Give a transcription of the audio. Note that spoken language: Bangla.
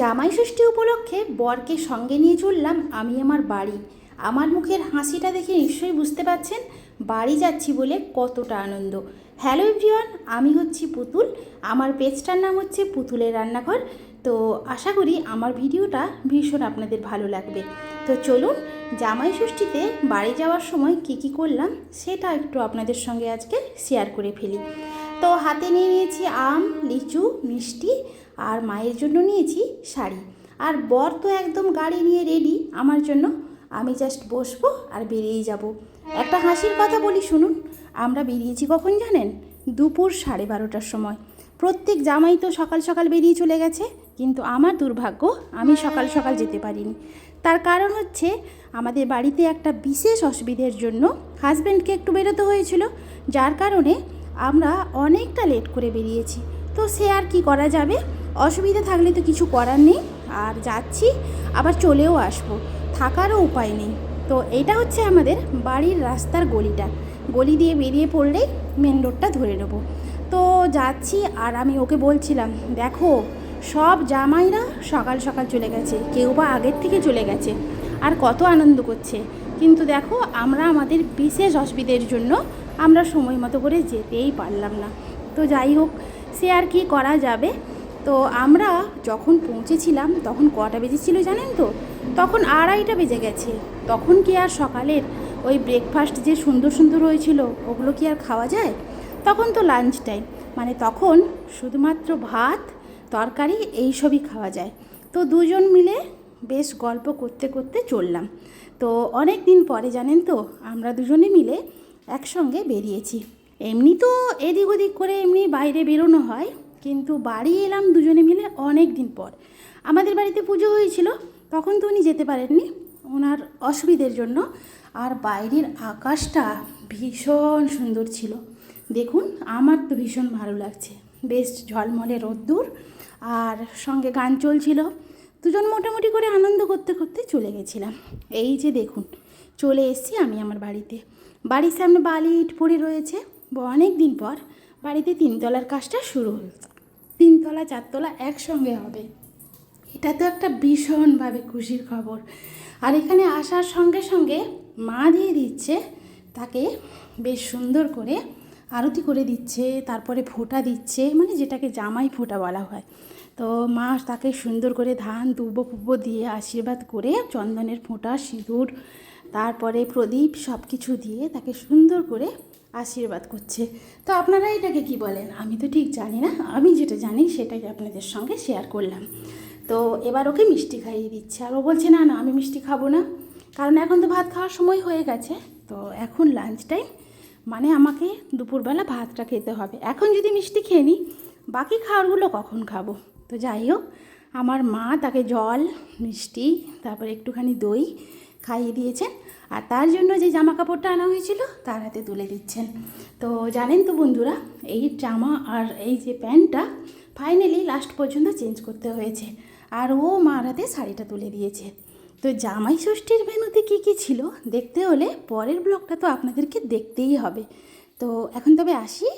জামাই ষষ্ঠী উপলক্ষে বরকে সঙ্গে নিয়ে চললাম আমি আমার বাড়ি। আমার মুখের হাসিটা দেখে নিশ্চয়ই বুঝতে পারছেন বাড়ি যাচ্ছি বলে কতটা আনন্দ। হ্যালো এভরিওয়ান, আমি হচ্ছি পুতুল। আমার পেজটার নাম হচ্ছে পুতুলের রান্নাঘর। তো আশা করি আমার ভিডিওটা ভীষণ আপনাদের ভালো লাগবে। তো চলুন জামাই ষষ্ঠীতে বাড়ি যাওয়ার সময় কী কী করলাম সেটা একটু আপনাদের সঙ্গে আজকে শেয়ার করে ফেলি। তো হাতে নিয়ে নিয়েছি আম, লিচু, মিষ্টি আর মায়ের জন্য নিয়েছি শাড়ি। আর বর তো একদম গাড়ি নিয়ে রেডি আমার জন্য। আমি জাস্ট বসবো আর বেরিয়ে যাব। একটা হাসির কথা বলি শুনুন, আমরা বেরিয়েছি কখন জানেন? দুপুর সাড়ে বারোটার সময়। প্রত্যেক জামাই তো সকাল সকাল বেরিয়ে চলে গেছে, কিন্তু আমার দুর্ভাগ্য, আমি সকাল সকাল যেতে পারিনি। তার কারণ হচ্ছে, আমাদের বাড়িতে একটা বিশেষ অসুবিধের জন্য হাজব্যান্ডকে একটু বেরোতে হয়েছিল। যার কারণে আমরা অনেকটা লেট করে বেরিয়েছি। তো সে আর কি করা যাবে? অসুবিধা থাকলে তো কিছু করার নেই। আর যাচ্ছি, আবার চলেও আসব। থাকারও উপায় নেই। তো এটা হচ্ছে আমাদের বাড়ির রাস্তার গলিটা। গলি দিয়ে বেরিয়ে পড়লেই মেন রোডটা ধরে নেব। তো যাচ্ছি আর আমি ওকে বলছিলাম, দেখো, সব জামাইরা সকাল সকাল চলে গেছে। কেউ বা আগের থেকে চলে গেছে। আর কত আনন্দ করছে। কিন্তু দেখো, আমরা আমাদের বিশেষ অসুবিধের জন্য আমরা সময় মতো করে যেতেই পারলাম না। তো যাই হোক, সে আর কি করা যাবে? তো আমরা যখন পৌঁছেছিলাম, তখন কটা বেজেছিল জানেন তো? তখন আড়াইটা বেজে গেছে। তখন কি আর সকালের ওই ব্রেকফাস্ট যে সুন্দর সুন্দর হয়েছিল, ওগুলো কি আর খাওয়া যায়? তখন তো লাঞ্চ টাইম মানে তখন শুধুমাত্র ভাত, তরকারি এই সবই খাওয়া যায়। তো দুজন মিলে বেশ গল্প করতে করতে চললাম। তো অনেক দিন পরে জানেন তো, আমরা দুজনে মিলে একসঙ্গে বেরিয়েছি। এমনি তো এদিক ওদিক করে এমনি বাইরে বেরোনো হয়, কিন্তু বাড়ি এলাম দুজনে মিলে অনেক দিন পর। আমাদের বাড়িতে পুজো হয়েছিল, তখন তো উনি যেতে পারেননি ওনার অসুবিধের জন্য। আর বাইরের আকাশটা ভীষণ সুন্দর ছিল। দেখুন, আমার তো ভীষণ ভালো লাগছে। বেশ ঝলমলে রোদ্দুর আর সঙ্গে গান চলছিল। দুজন মোটামুটি করে আনন্দ করতে করতে চলে গেছিলাম। এই যে দেখুন চলে এসেছি আমি আমার বাড়িতে। বাড়ির সামনে বালি ইট পড়ে রয়েছে। অনেক দিন পর বাড়িতে তিনতলার কাজটা শুরু হল। তিনতলা, চারতলা একসঙ্গে হবে। এটা তো একটা ভীষণভাবে খুশির খবর। আর এখানে আসার সঙ্গে সঙ্গে মা দিয়ে দিচ্ছে, তাকে বেশ সুন্দর করে আরতি করে দিচ্ছে, তারপরে ফোঁটা দিচ্ছে মানে যেটাকে জামাই ফোঁটা বলা হয়। তো মা তাকে সুন্দর করে ধান দুব্বো ফুব্বো দিয়ে আশীর্বাদ করে চন্দনের ফোঁটা, সিঁদুর তারপরে প্রদীপ সব কিছু দিয়ে তাকে সুন্দর করে আশীর্বাদ করছে। তো আপনারা এটাকে কি বলেন? আমি তো ঠিক জানি না। আমি যেটা জানি সেটাই আপনাদের সঙ্গে শেয়ার করলাম। তো এবার ওকে মিষ্টি খাইয়ে দিচ্ছে। আর ও বলছে, না না, আমি মিষ্টি খাব না। কারণ এখন তো ভাত খাওয়ার সময় হয়ে গেছে। তো এখন লাঞ্চ টাইম মানে আমাকে দুপুরবেলা ভাতটা খেতে হবে। এখন যদি মিষ্টি খেয়ে নিই, বাকি খাবারগুলো কখন খাব? তো যাই হোক, আমার মা তাকে জল, মিষ্টি, তারপরে একটুখানি দই খাইয়ে দিয়েছেন। আর তার জন্য যে জামা কাপড়টা আনা হয়েছিল, তার হাতে তুলে দিচ্ছেন। তো জানেন তো বন্ধুরা, এই জামা আর এই যে প্যান্টটা ফাইনালি লাস্ট পর্যন্ত চেঞ্জ করতে হয়েছে। আর ও মার হাতে শাড়িটা তুলে দিয়েছে। তো জামাই ষষ্ঠীর মেনুতে কী কী ছিল, দেখতে হলে পরের ব্লগটা তো আপনাদেরকে দেখতেই হবে। তো এখন তবে আসি